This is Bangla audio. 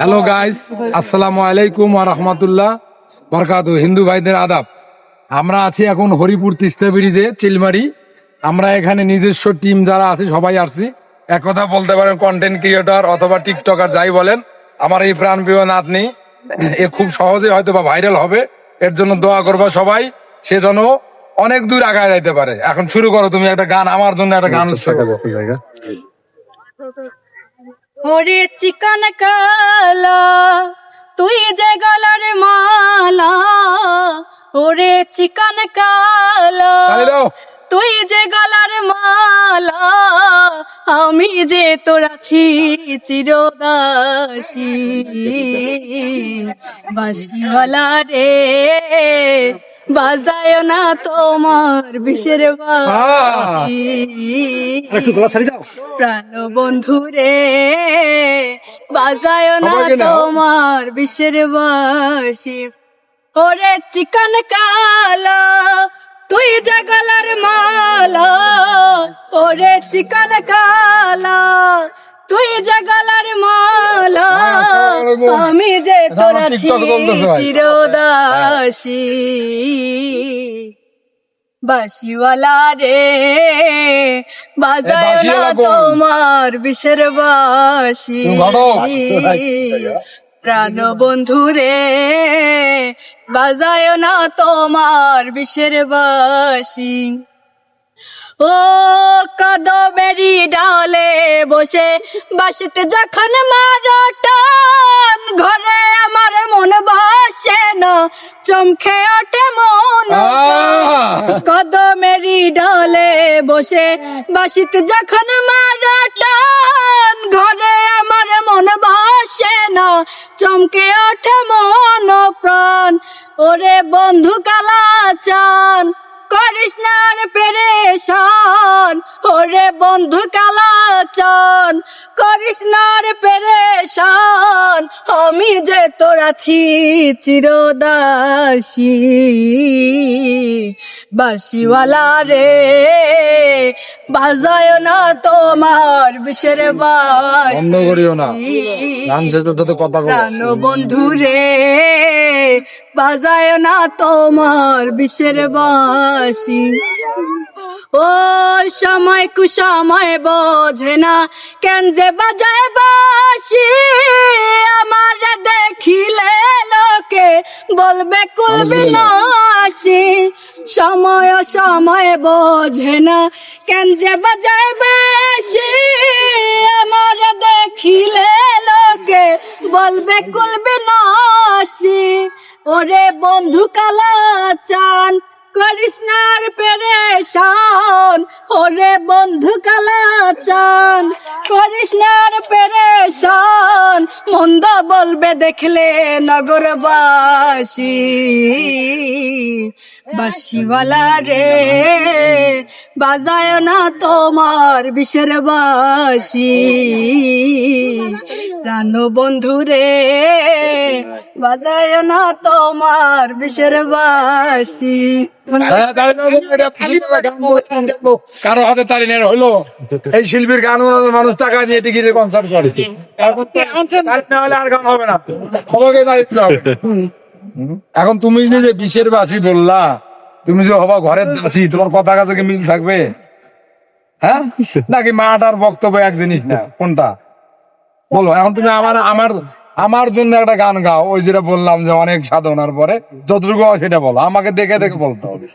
হ্যালো গাইস আসসালামু আলাইকুম ওয়া রাহমাতুল্লাহ বরকাতু হিন্দু ভাইদের আদাব আমরা আছি এখন হরিপুর তিস্তা ব্রিজে চিলমারি আমরা এখানে নিজস্ব টিম যারা আছে সবাই আসছি এক কথা বলতে পারেন কন্টেন্ট ক্রিয়েটর অথবা টিকটকার যাই বলেন আমার এই প্রাণপ্রিয় নাতনি এ খুব সহজে হয়তো বা ভাইরাল হবে। এর জন্য দোয়া করবা সবাই সে যেন অনেক দূর আগায় যাইতে পারে। এখন শুরু করো তুমি একটা গান আমার জন্য একটা গান করো। ওরে চিকন কালা তুই যে গলার মালা ওরে চিকন কালা তুই যে গলার মালা আমি যে তোর আছি চিরদাসী। বাসিওয়ালা রে বাজায় না তোমার বিষের বাসি একটু গলা ছাড়ি দাও। প্রাণ বন্ধু রে বাজায় না তোমার বিশ্বের বাসি। ওরে চিকন কালা তুই যে গলার মালা ওরে চিকন কালা তুই যে গলার মালা আমি যে তোর। চিরদাসী। বাসিওয়ালা রে বাজায় না? তোমার বিশের বাসি প্রাণ বন্ধু রে বাজায় না তোমার বিশের বাসি ও কদমেরি ডালে বসে বাসিতে যখন মারো টান ঘরে আমার মন বসে না চমকে ওঠে মন! কদমেরি ডালে বসে বাসিতে যখন মারো টান ঘরে আমার মন বসে না চমকে ওঠে মন প্রাণ ওরে বন্ধু কালা চান করিস না পেরেশন? ওরে বন্ধু কালাচন করিস না পেরেশান? আমি যে তোর আছি চিরদাসী। বাসিওয়ালা রে বাজায় না তোমার বিশের বন্ধ করিও না। গান করতে কথা বলো। বন্ধু রে বাজায় না তোমার বিশের বাসি ও সময় কুসময় বোঝে না কেন যে বাজায় বাসি আমার দেখিলে লোকে বলবে কুলবি নাসি সময় সময় বোঝে না। কেন যে বাজায় বাসি আমার দেখিলে লোকে, বলবে কুলবি নাসি ওরে বন্ধু কালা চান কৃষ্ণার পেরেশান। ওরে বন্ধু কালা চান কৃষ্ণার পেরেশান মন্দ বলবে দেখলে নগরবাসী। বাসিওয়ালা রে বাজায় না তোমার বিশের বাসি প্রাণ বন্ধু রে বাজায় না তোমার বিশের বাসি। হ্যাঁ। কারও হাতে তালি নেই হইল এই শিল্পীর গান মানুষ টাকা দিয়ে টিকিটের কনসার্ট করে। না হলে আর গান হবে না। সবাইকে। এখন তুমি যে যে বিশের বাসি বললা তুমি যে হবা ঘরের দাসী তোমার কথা কাছে কি মিল থাকবে? হ্যাঁ? নাকি মাটার বক্তব্য এক জিনিস না কোনটা? বলো, এখন তুমি আমার আমার আমার জন্য একটা গান গাও, ওই যেটা বললাম যে অনেক সাধনার পরে, যতটুকু সেটা বলো, আমাকে দেখে দেখে বলতে হবে।